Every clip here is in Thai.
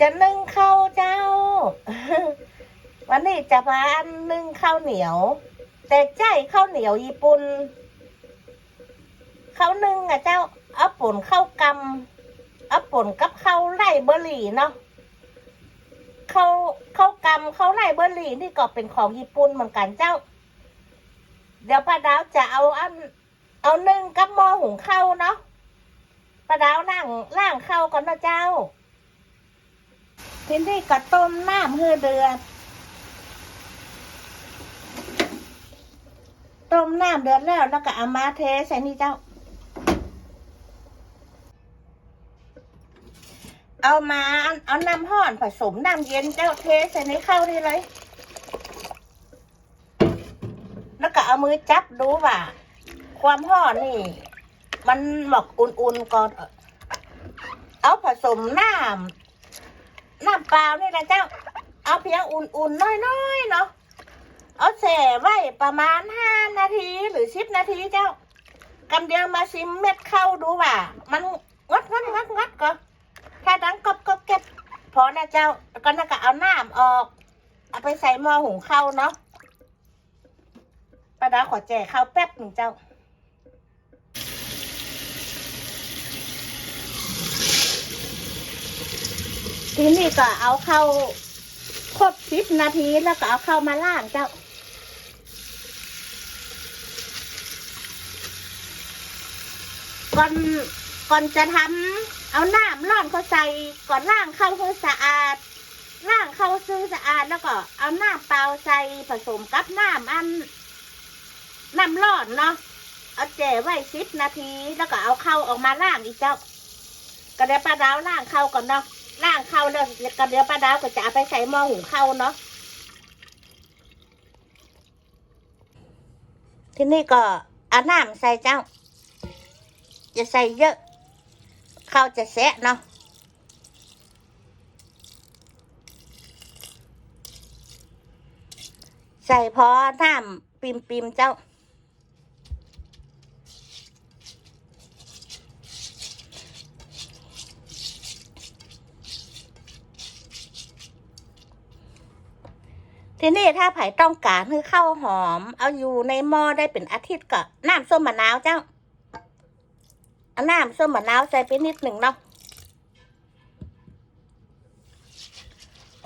จะนึ่งข้าวเจ้า วันนี้จะพาอันนึ่งข้าวเหนียว แต่ใจข้าวเหนียวญี่ปุ่นข้าวนึ่งอะเจ้าเอาป่นข้าวกำเอาป่นกับข้าวไร่เบอร์รี่เนาะข้าวข้าวกำข้าวไร่เบอร์รี่นี่ก็เป็นของญี่ปุ่นเหมือนกันเจ้า เดี๋ยวป้าดาวจะเอาอันเอานึ่งกับหม้อหุงข้าวเนาะป้าดาวล่างล่างข้าวก่อนนะเจ้า ทีนี้ก็ต้มน้ำเฮือเดือด ต้มน้ำเดือดแล้วแล้วก็เอามาเทใส่นี่เจ้า เอามาเอาน้ำห้อนผสมน้ำเย็นเจ้าเทใส่ในข้าวนี่เลย แล้วก็เอามือจับดูว่า ความห่อนนี่ มันหมอกอุ่นๆก่อน เอาผสมน้ำ น้ำเปล่านี่นะเจ้า เอาเพียงอุ่นๆน้อยๆเนาะเอาแช่ไว้ประมาณห้านาทีหรือสิบนาทีเจ้ากำเดียวมาซิมเม็ดเข้าดูว่า มันงัดงัดงัดงัดก็ถ้าดังกบกบเก็บพอนะเจ้าก็น่าก็เอาน้ำออก เอาไปใส่หม้อหุงข้าวเนาะป้าดาขอแจกข้าวแป๊บหนึ่งเจ้า ทีนี้ก็เอาเข้าครบสิบนาทีแล้วก็เอาเข้ามาล่างเจ้า ก่อนก่อนจะทำเอาน้ำร้อนเขาใส่ก่อนล่างเข้าให้สะอาดล่างเข้าซื้อสะอาดแล้วก็เอาน้ำเปล่าใส่ผสมกับน้ำอันน้ำร้อนเนาะเอาแจ่ไว้สิบนาที แล้วก็เอาเข้าออกมาล่างอีกเจ้า ก็เดี๋ยวป้าดาวล่างเข้าก่อนเนาะ ล่างเข้าแล้วก็เดี๋ยวป้าดาวก็จะเอาไปใส่หม้อหุงข้าวเนาะทีนี้ก็เอาน้ำใส่เจ้า จะใส่เยอะข้าวจะแสะเนาะใส่พอน้ำปิมปิมเจ้า ทีนี้ถ้าไผ่ต้องการให้ข้าวหอม เอาอยู่ในหม้อได้เป็นอาทิตย์ก็น้ำส้มมะนาวเจ้าเอาน้ำส้มมะนาวใส่ไปนิดหนึ่งเนาะ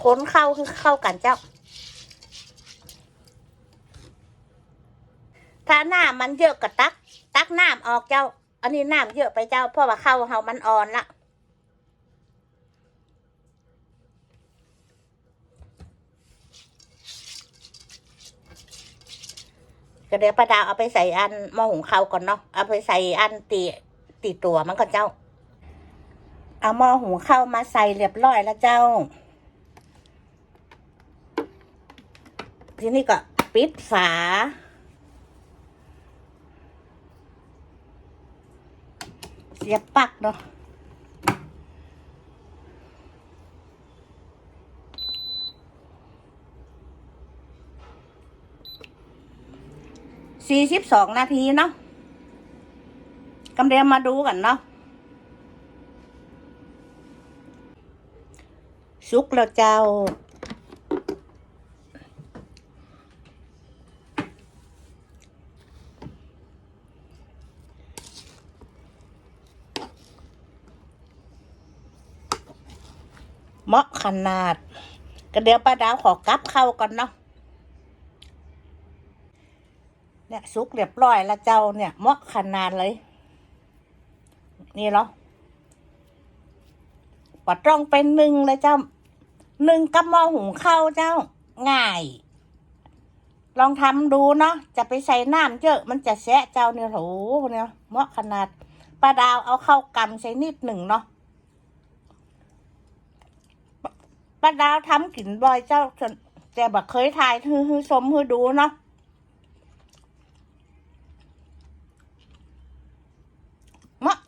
คนเข้าคือเข้ากันเจ้า ถ้าน้ำมันเยอะก็ตัก ตักน้ำออกเจ้า อันนี้น้ำเยอะไปเจ้า เพราะว่าข้าวเฮามันอ่อนละ ก็เดี๋ยวป้าดาวเอาไปใส่อันหม้อหุงข้าวก่อนเนาะเอาไปใส่อันตีตีตัวมันก่อนเจ้า เอาหม้อหุงข้าวมาใส่เรียบร้อยแล้วเจ้า ทีนี้ก็ปิดฝาเสียบปลักเนาะ สี่สิบสองนาทีเนาะกำเดียวมาดูกันเนาะสุกแล้วเจ้า เหมาะขนาด ก็เดี๋ยวป้าดาวขอกลับเข้าก่อนเนาะ เนี่ยสุกเรียบร้อยแล้วเจ้าเนี่ยเหมาะขนาดเลย นี่เหรอปะต้องเป็นหนึ่งเลยเจ้าหนึ่งกับหม้อหุงข้าวเจ้า ง่าย ลองทำดูเนาะจะไปใส่น้ำเยอะมันจะแสะเจ้าเนี่ยโหเนี่ยเหมาะขนาดป้าดาวเอาเข้ากำใส่นิดหนึ่งเนาะป้าดาวทำกินบ่อยเจ้าแต่แบบเคยทายฮือฮือชมฮือดูเนาะ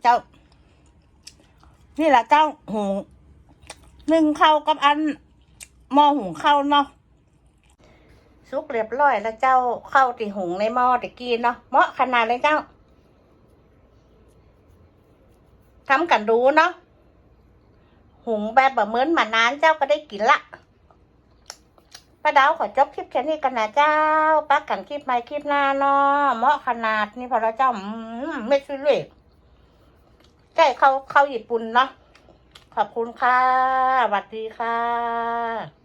เจ้า นี่แหละเจ้าหุงนึ่งเข้ากับอันหม้อหุงข้าวเนาะซุกเรียบร้อยแล้วเจ้าเข้าติหุงในหม้อติกินเนาะเหมาะขนาดเลยเจ้าทำกันรู้เนาะหุงแบบแบบเหมือนมานานเจ้าก็ได้กินละป้าดาวขอจบคลิปแค่นี้กันนะเจ้าป้ากันคลิปใหม่คลิปหน้าเนาะเหมาะขนาดนี้พอแล้วเจ้าไม่ซื้อเลย ใช่เขาเขาหยิบปุ่นเนาะขอบคุณค่ะสวัสดีค่ะ